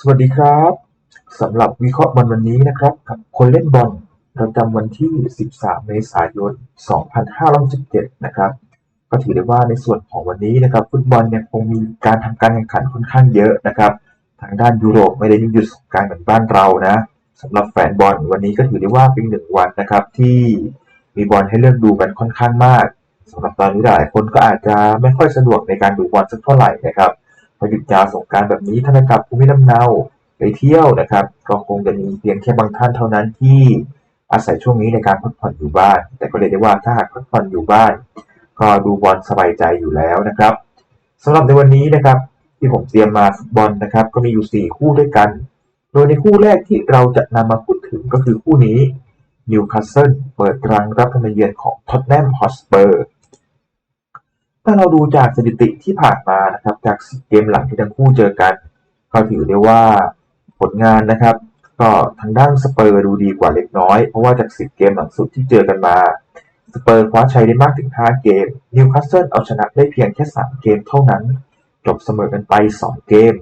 สวัสดีครับสำหรับวิเคราะห์บอลวันนี้นะครับกับคนเล่นบอลประจำวันที่ 13 เมษายน 2567นะครับก็ถือได้ว่าในส่วนของวันนี้นะครับ ฟุตบอลเนี่ยคงมีการทำการแข่งขันค่อนข้างเยอะนะครับ ทางด้านยุโรปไม่ได้หยุดสงการเหมือนบ้านเรานะสำหรับแฟนบอลวันนี้ก็ถือได้ว่าเป็นหนึ่งวันนะครับ ที่มีบอลให้เลือกดูกันค่อนข้างมากสำหรับตอนนี้หลายคนก็อาจจะไม่ค่อยสะดวกในการดูบอลสักเท่าไหร่นะครับ พอหยุดยาวสงการแบบนี้ท่านกลับภูมิลำเนาไปเที่ยวนะครับก็คงจะมีเพียงแค่บางท่านเท่านั้นที่อาศัยช่วงนี้ในการพักผ่อนอยู่บ้าน แต่ก็เลยได้ว่าถ้าหากพักผ่อนอยู่บ้าน ก็ดูบอลสบายใจอยู่แล้วนะครับสำหรับในวันนี้นะครับ ที่ผมเตรียมมาฟุตบอลนะครับ ก็มีอยู่ 4 คู่ด้วยกัน โดยในคู่แรกที่เราจะนำมาพูดถึงก็คือคู่นี้นิวคาสเซิลเปิดรังรับการมาเยือนของท็อตแนมฮอสเปอร์ ถ้าเราดูจากสถิติที่ผ่านมานะครับ จากเกมหลังที่ทั้งคู่เจอกัน ก็ถือได้ว่าผลงานนะครับ ก็ทางด้านสเปอร์ดูดีกว่าเล็กน้อย เพราะว่าจาก10เกมหลังสุดที่เจอกันมา สเปอร์คว้าชัยได้มากถึง 5 เกม นิวคาสเซิลเอาชนะได้เพียงแค่ 3 เกมเท่านั้น จบเสมอกันไป 2 เกม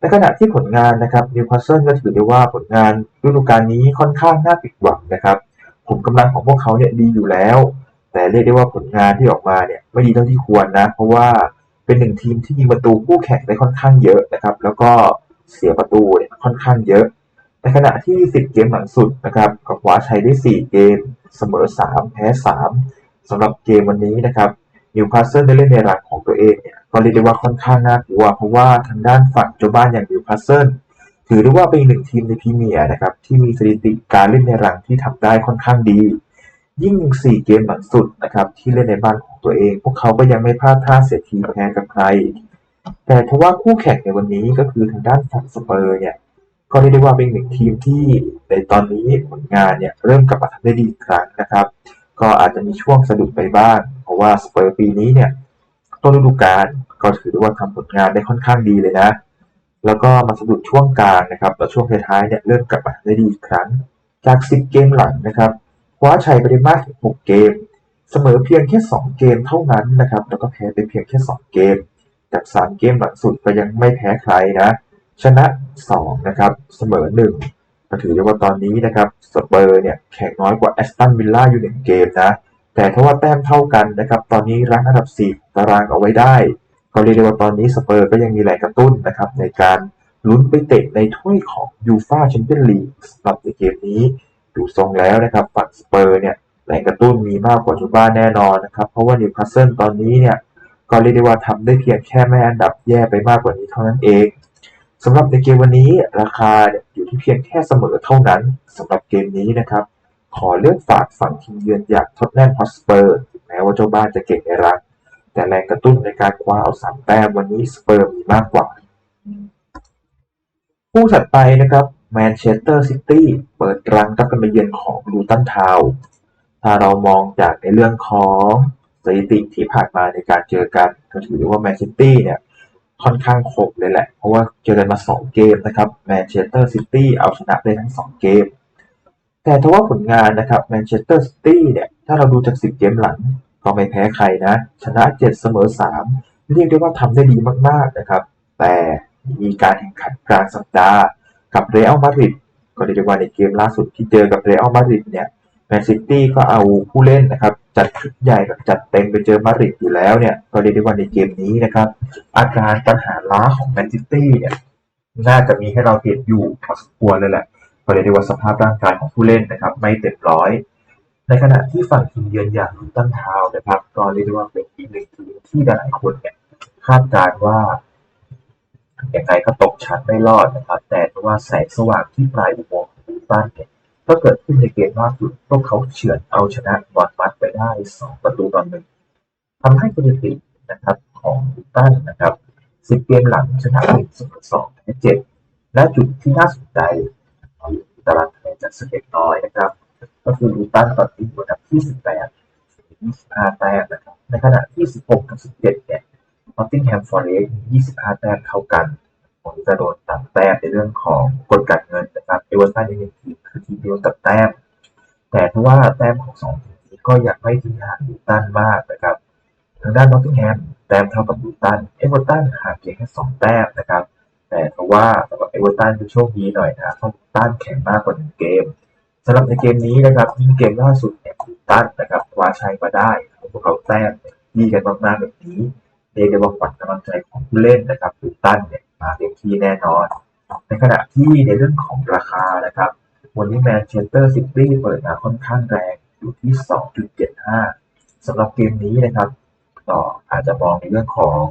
ในขณะที่ผลงานนะครับนิวคาสเซิลก็ถือได้ว่าผลงานฤดูกาลนี้ค่อนข้างน่าผิดหวังนะครับ ผมกำลังของพวกเขาเนี่ยดีอยู่แล้ว แต่เรียกได้ว่าผลงานที่ออกมาเนี่ยไม่ดีเท่าที่ควรนะ เพราะว่าเป็นหนึ่งทีมที่ยิงประตูคู่แข่งได้ค่อนข้างเยอะนะครับ แล้วก็เสียประตูเนี่ยค่อนข้างเยอะ ในขณะที่ 10 เกมหลังสุดนะครับก็คว้าชัยได้ 4 เกม เสมอ 3 แพ้ 3สำหรับเกมวันนี้นะครับนิวคาสเซิลได้เล่นในรังของตัวเองเนี่ยก็เรียกได้ว่าค่อนข้างน่ากลัว เพราะว่าทางด้านฝั่งเจ้าบ้านอย่างนิวคาสเซิลถือได้ว่าเป็นหนึ่งทีมในพรีเมียร์นะครับที่มีสถิติการเล่นในรังที่ทำได้ค่อนข้างดี ยิ่ง 4 เกมหลังสุดนะครับที่เล่นในบ้านของตัวเอง พวกเขาก็ยังไม่พลาดท่าเสียทีแพ้กับใคร แต่ทว่าคู่แข่งในวันนี้ก็คือทางด้านฝั่งสเปอร์เนี่ยก็เรียกได้ว่าเป็นหนึ่งทีมที่ในตอนนี้ผลงานเนี่ยเริ่มกลับมาทำได้ดีอีกครั้งนะครับ ก็อาจจะมีช่วงสะดุดไปบ้าง เพราะว่าสเปอร์ปีนี้เนี่ยต้นฤดูกาลก็ถือได้ว่าทำผลงานได้ค่อนข้างดีเลยนะ แล้วก็มาสะดุดช่วงกลางนะครับแล้วช่วงท้ายๆเนี่ยเริ่มกลับมาได้ดีอีกครั้ง จาก 10 เกมหลังนะครับ คว้าชัยไปได้มากถึง6เกม เสมอเพียงแค่ 2 เกมเท่านั้นนะครับ แล้วก็แพ้ไปเพียงแค่ 2 เกม จาก 3 เกมหลังสุดก็ยังไม่แพ้ใครนะ ชนะ 2 นะครับ เสมอ1ก็ถือได้ว่าตอนนี้นะครับสเปอร์เนี่ยแข่งน้อยกว่าแอสตันวิลล่าอยู่ 1 เกมนะ แต่ถ้าว่าแต้มเท่ากันนะครับ ตอนนี้รั้งอันดับ 4 ตารางเอาไว้ได้ ก็เรียกได้ว่าตอนนี้สเปอร์ก็ยังมีแรงกระตุ้นนะครับในการลุ้นไปเตะในถ้วยของยูฟาแชมเปี้ยนลีกสำหรับในเกมนี้ ดูทรงแล้วนะครับฝั่งสเปอร์เนี่ยแรงกระตุ้นมีมากกว่าจูบ้านแน่นอนนะครับ เพราะว่านิวคาสเซิลตอนนี้เนี่ยก็เรียกได้ว่าทำได้เพียงแค่ไม่อันดับแย่ไปมากกว่านี้เท่านั้นเองสำหรับในเกมวันนี้ราคาอยู่ที่เพียงแค่เสมอเท่านั้นสำหรับเกมนี้นะครับ ขอเลือกฝากฝั่งทีมเยือนอย่างท็อตแนมฮอสเปอร์แม้ว่าเจ้าบ้านจะเก่งในรังแต่แรงกระตุ้นในการคว้าเอาสามแต้มวันนี้สเปอร์มีมากกว่า คู่ถัดไปนะครับ แมนเชสเตอร์ซิตี้เปิดรังรับการมาเยือนของลูตันทาวน์ถ้าเรามองจากในเรื่องของสถิติที่ผ่านมาในการเจอกันก็ถือว่าแมนซิตี้เนี่ยค่อนข้างครบเลยแหละ เพราะว่าเจอกันมา 2 เกมนะครับแมนเชสเตอร์ซิตี้เอาชนะได้ทั้ง 2 เกม แต่ทว่าผลงานนะครับแมนเชสเตอร์ซิตี้เนี่ยถ้าเราดูจาก 10 เกมหลัง ก็ไม่แพ้ใครนะ ชนะ 7 เสมอ 3 เรียกได้ว่าทำได้ดีมากๆนะครับ แต่มีการแข่งขันกลางสัปดาห์ กับเรอัลมาดริดก็เรียกได้ว่าในเกมล่าสุดที่เจอกับเรอัลมาดริดเนี่ยแมนซิตี้ก็เอาผู้เล่นนะครับ จัดชุดใหญ่แบบจัดเต็มไปเจอมาดริดอยู่แล้วเนี่ย ก็เรียกได้ว่าในเกมนี้นะครับ อาการปัญหาล้าของแมนซิตี้เนี่ยน่าจะมีให้เราเห็นอยู่พอสมควรเลยแหละก็เรียกได้ว่าสภาพร่างกายของผู้เล่นนะครับ ไม่เต็มร้อย ในขณะที่ฝั่งทีมเยือนอย่างลูตันทาวนะครับ ก็เรียกได้ว่าเป็นอีกหนึ่งทีมที่หลายคนเนี่ยคาดการณ์ว่าอยังไงก็ตก ชั้นไม่รอดนะครับ แต่ว่าแสงสว่างที่ปลายอุโมงค์ของลูตันเนี่ยก็เกิดขึ้นในเกมล่าสุดพวกเขาเฉือนเอาชนะบอลมัดไปได้ 2 ประตูต่อหนึ่งทำให้สถิตินะครับของลูตันนะครับ 10 เกมหลังชนะ1เสมอ2แพ้7และจุดที่น่าสนใจเอาอยู่ที่ตารางคะแนนจากสเก็ตน้อยนะครับ ก็คือลูตันตอนนี้อยู่อันดับที่ 18 25แต้มนะครับ ในขณะที่ 16 กับ 17 เนี่ยนอตติงแฮมฟอร์เรสต์มี25 แต้มเท่ากัน ผมจะโดนตัดแต้มในเรื่องของกฎการเงินนะครับเอเวอร์ตันยังเป็นทีมคือทีมเดียวตัดแต้ม แต่ถ้าว่าแต้มของสองทีมนี้ก็ยังไม่ทิ้งห่างลูตันมากนะครับ ทางด้านนอตติงแฮมแต้มเท่ากับลูตันเอเวอร์ตันห่างเพียงแค่2แต้มนะครับ แต่ทว่าสำหรับเอเวอร์ตันจะโชคดีหน่อยนะเพราะต้านแข็งมากกว่าหนึ่งเกมสำหรับในเกมนี้นะครับยิ่งเกมล่าสุดเนี่ยตันนะครับคว้าชัยมาได้พวกเขาแต้มดีกันมากๆแบบนี้เรียกได้ว่าขวัญกำลังใจของผู้เล่นนะครับคือตันเนี่ย มาเต็มที่แน่นอน ในขณะที่ในเรื่องของราคานะครับ วันนี้แมนเชสเตอร์ซิตี้เปิดมาค่อนข้างแรงอยู่ที่ 2.75 สำหรับเกมนี้นะครับก็ออาจจะมองในเรื่องของ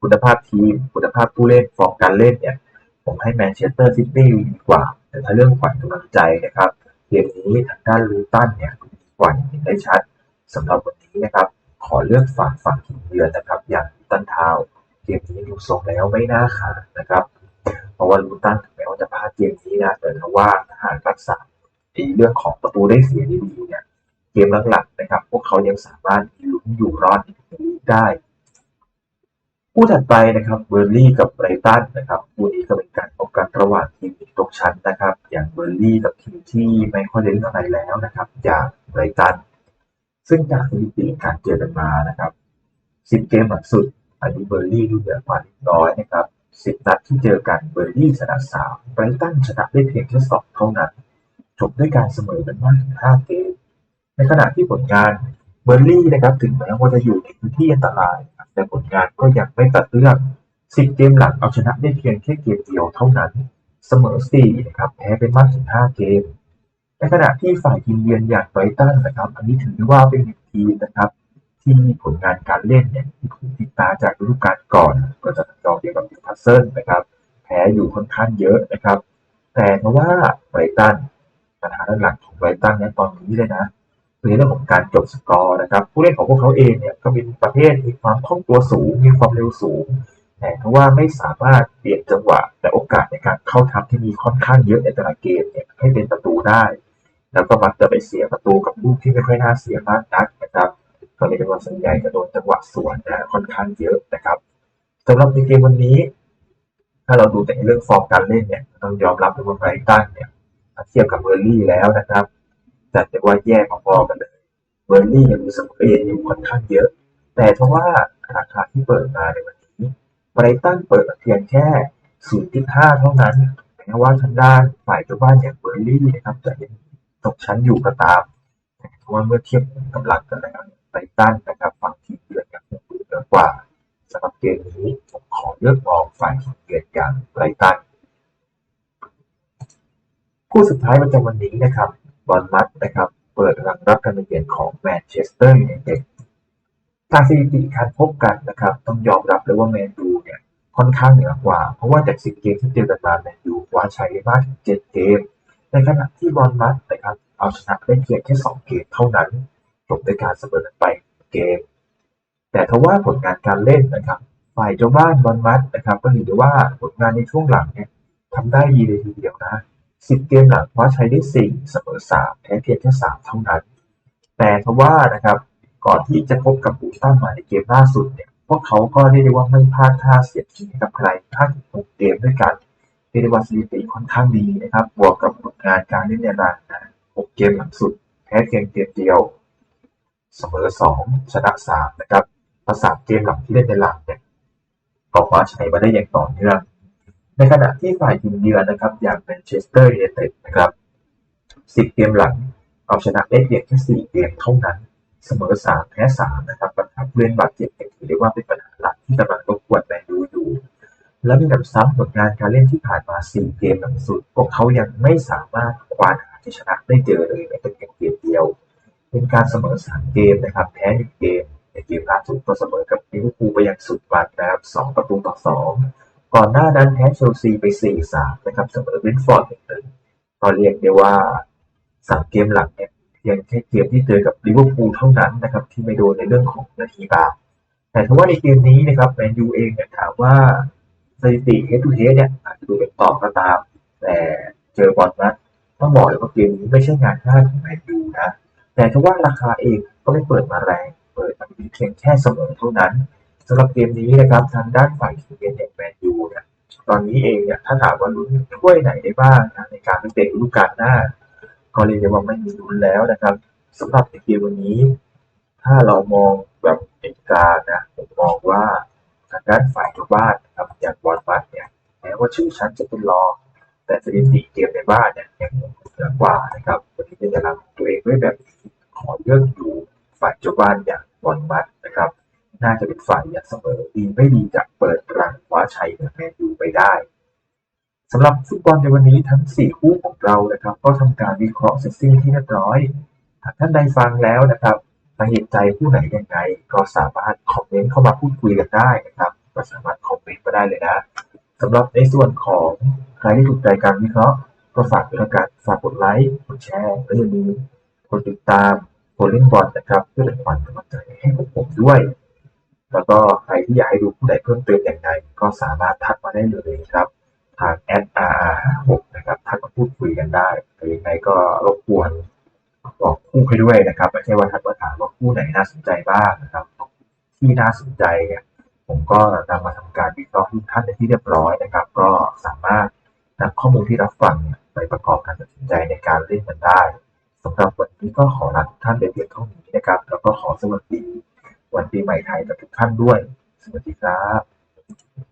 คุณภาพทีม คุณภาพผู้เล่นฟอร์มการเล่นเนี่ย ผมให้แมนเชสเตอร์ซิตี้ดีกว่า แต่ถ้าเรื่องขวัญกำลังใจนะครับ เกมนี้ทางด้านลูตันเนี่ยดีกว่าเห็นได้ชัดสำหรับวันนี้นะครับ ขอเลือกฝั่งฝั่งทีมเยือนนะครับ อย่างลูตันทาว เกมนี้ดูทรงแล้วไม่น่าขาดนะครับ เพราะว่าลูตันถึงแม้ว่าจะพลาดเกมนี้นะแต่ถ้าว่าหารรักษาในเรื่องของประตูได้เสียดีๆเนี่ยเกมหลักๆนะครับ พวกเขายังสามารถลุ้นอยู่รอดได้คู่ถัดไปนะครับเบอร์ลี่กับไบรตันนะครับคู่นี้ก็เป็นการพบกันระหว่างทีมตกชั้นนะครับ อย่างเบอร์ลี่กับทีมที่ไม่ค่อยได้เล่นอะไรแล้วนะครับอย่างไบรตัน ซึ่งจากสถิติการเจอกันมานะครับ10เกมหลังสุด อันนี้เบอร์ลี่ดูเหนือกว่าเล็กน้อยนะครับ10นัดที่เจอกันเบอร์ลี่ชนะ3ไบรตันชนะได้เพียงแค่2เท่านั้น จบด้วยการเสมอกันมากถึง5เกมในขณะที่ผลงานเบอร์ลี่นะครับถึงแม้ว่าจะอยู่ในพื้นที่อันตราย แต่ผลงานก็ยังไม่ตัดเรื่อง10เกมหลังเอาชนะได้เพียงแค่เกมเดียวเท่านั้น เสมอ4นะครับแพ้ไปมากถึง5เกมในขณะที่ฝ่ายทีมเยือนอย่างไบรตันนะครับ อันนี้ถือได้ว่าเป็นหนึ่งทีมนะครับ ที่มีผลงานการเล่นเนี่ยที่ถูกติดตาจากฤดูกาลก่อน ก็จะทำนองเดียวกับนิวคาสเซิลนะครับ แพ้อยู่ค่อนข้างเยอะนะครับ แต่เพราะว่าไบรตันปัญหาหลักของไบรตันในตอนนี้เลยนะคือเรื่องของการจบสกอร์นะครับ ผู้เล่นของพวกเขาเองเนี่ยก็เป็นประเภทมีความคล่องตัวสูง มีความเร็วสูง แต่เพราะว่าไม่สามารถเปลี่ยนจังหวะและโอกาสในการเข้าทำที่มีค่อนข้างเยอะในแต่ละเกมเนี่ยให้เป็นประตูได้ แล้วก็มักจะไปเสียประตูกับลูกที่ไม่ค่อยน่าเสียมากนักนะครับ ก็เรียกได้ว่าส่วนใหญ่จะโดนจังหวะสวนนะค่อนข้างเยอะนะครับสำหรับในเกมวันนี้ ถ้าเราดูแต่เรื่องฟอร์มการเล่นเนี่ยต้องยอมรับเลยว่าไบรตันเนี่ยเทียบกับเบอร์ลี่แล้วนะครับจัดได้ว่าแย่พอๆกันเลยเบอร์ลี่ยังมีสมเองอยู่ค่อนข้างเยอะ แต่เพราะว่าราคาที่เปิดมาในวันนี้ไบรตันเปิดเพียงแค่ 0.5 เท่านั้นแม้ว่าทางด้านฝ่ายเจ้าบ้านอย่างเบอร์ลี่นะครับจะยังตกชั้นอยู่ก็ตามเพราะว่าเมื่อเทียบกำลังกันแล้ว ไบรตันนะครับฝั่งทีมเยือนยังคงเหนือกว่าสำหรับเกมนี้ผมขอเลือกมองฝ่ายทีมเยือนอย่างไบรตันคู่สุดท้ายประจำวันนี้นะครับบอลมัดนะครับเปิดรังรับการมาเยือนของแมนเชสเตอร์ยูไนเต็ดทางสถิติการพบกันนะครับต้องยอมรับเลยว่าแมนยูเนี่ยค่อนข้างเหนือกว่า เพราะว่าจาก10เกมที่เจอกันมาแมนยูคว้าชัยได้มากถึง7เกม ในขณะที่บอลมัดนะครับเอาชนะได้เพียงแค่2เกมเท่านั้น จบด้วยการเสมอกันไปเกม แต่ทว่าผลงานการเล่นนะครับฝ่ายเจ้าบ้านบอลมัดนะครับ ก็ถือได้ว่าผลงานในช่วงหลังเนี่ยทำได้ดีเลยทีเดียวนะ10เกมหลังคว้าชัยได้4เสมอ3แพ้เพียงแค่3เท่านั้น แต่ทว่านะครับก่อนที่จะพบกับบูตันมาในเกมล่าสุดเนี่ยพวกเขาก็เรียกได้ว่าไม่พลาดท่าเสียทีให้กับใครพลาดถึง6เกมด้วยกันเรียกได้ว่าสถิติค่อนข้างดีนะครับ บวกกับผลงานการเล่นในรังนะ6เกมหลังสุด แพ้เพียงเกมเดียว เสมอ 2 ชนะ 3 นะครับภาษาเกมหลังที่เล่นในหลังเนี่ยก็คว้าชัยมาได้อย่างต่อเนื่อง ในขณะที่ฝ่ายทีมเยือนนะครับ อย่างแมนเชสเตอร์ยูไนเต็ดนะครับ 10 เกมหลังเอาชนะได้เพียงแค่ 4 เกมเท่านั้น เสมอ 3 แพ้ 3 นะครับปัญหาเล่นบาดเจ็บเนี่ยถือได้ว่าเป็นปัญหาหลักที่กำลังรบกวนแมนยูอยู่ และมีหนำซ้ำผลงานการเล่นที่ผ่านมา 4 เกมหลังสุดพวกเขายังไม่สามารถควาหาที่ชนะได้เจอเลยแม้แต่เพียงเกมเดียว เป็นการเสมอ3เกมนะครับ แพ้1เกมในเกมล่าสุดก็เสมอกับลิเวอร์พูลไปอย่างสุดมันนะครับ2ประตูต่อ2ก่อนหน้านั้นแพ้เชลซีไป4-3นะครับเสมอเบนฟอร์ด1-1ก็เรียกได้ว่า3เกมหลังเนี่ยเพียงแค่เกมที่เจอกับลิเวอร์พูลเท่านั้นนะครับที่ไม่โดนในเรื่องของนาทีบาปแต่ถ้าว่าในเกมนี้นะครับแมนยูเองเนี่ยถามว่าสถิติ head to head เนี่ยอาจจะดูเป็นต่อก็ตาม แต่เจอบอลนะต้องบอกเลยว่าเกมนี้ไม่ใช่งานง่ายของแมนยูนะ แต่ถ้าว่าราคาเองก็ไม่เปิดมาแรง เปิดมาเพียงแค่เสมอเท่านั้นสำหรับเกมนี้นะครับทางด้านฝ่ายทีมเยือนอย่างแมนยูเนี่ยตอนนี้เองเนี่ยถ้าถามว่าลุ้นถ้วยไหนได้บ้างนะในการไปเตะฤดูกาลหน้า ก็เรียกได้ว่าไม่มีลุ้นแล้วนะครับสำหรับในเกมวันนี้ ถ้าเรามองแบบเป็นกลางนะผมมองว่าทางด้านฝ่ายทุกบ้านนะครับอย่างบอลบัตเนี่ยแม้ว่าชื่อฉันจะเป็นรองแต่สถิติเกมในบ้านเนี่ยยัง เหนือกว่านะครับวันนี้จะนำตัวเองด้วยแบบนี้ขอเลือกอยู่ฝ่ายเจ้าบ้านอย่างบอลมัดนะครับ น่าจะเป็นฝ่ายอย่างเสมอดีไม่ดีจะเปิดรังคว้าชัยเหนือแมนยูไปได้สำหรับฟุตบอลในวันนี้ทั้ง 4 คู่ของเรานะครับ ก็ทำการวิเคราะห์เสร็จสิ้นที่เรียบร้อยหากท่านใดฟังแล้วนะครับตังเห็นใจผู้ไหนยังไง ก็สามารถคอมเมนต์เข้ามาพูดคุยกันได้นะครับก็สามารถคอมเมนต์มาได้เลยนะสำหรับในส่วนของใครที่ถูกใจการวิเคราะห์ ก็ฝากด้วยละกันฝากกดไลค์กดแชร์และอย่าลืมกดติดตามกดเล่นบอลนะครับ เพื่อเป็นขวัญกำลังใจให้พวกผมด้วย แล้วก็ใครที่อยากให้ดูผู้ใดเพิ่มเติมอย่างไรก็สามารถทักมาได้เลยครับทาง s r r 6นะครับทักมาพูดคุยกันได้แต่ยังไงก็รบกวนบอกคู่ให้ด้วยนะครับไม่ใช่ว่าทักมาถามว่าคู่ไหนน่าสนใจบ้างนะครับ ที่น่าสนใจเนี่ยผมก็นำมาทำการวิเคราะห์ทุกท่านในที่เรียบร้อยนะครับ ก็สามารถนำข้อมูลที่รับฟังเนี่ย ไปประกอบการตัดสินใจในการเล่นมันได้สำหรับวันนี้ก็ขอลาทุกท่านไปเพียงเท่านี้นะครับ แล้วก็ขอสวัสดี วันปีใหม่ไทยกับทุกท่านด้วย สวัสดีครับ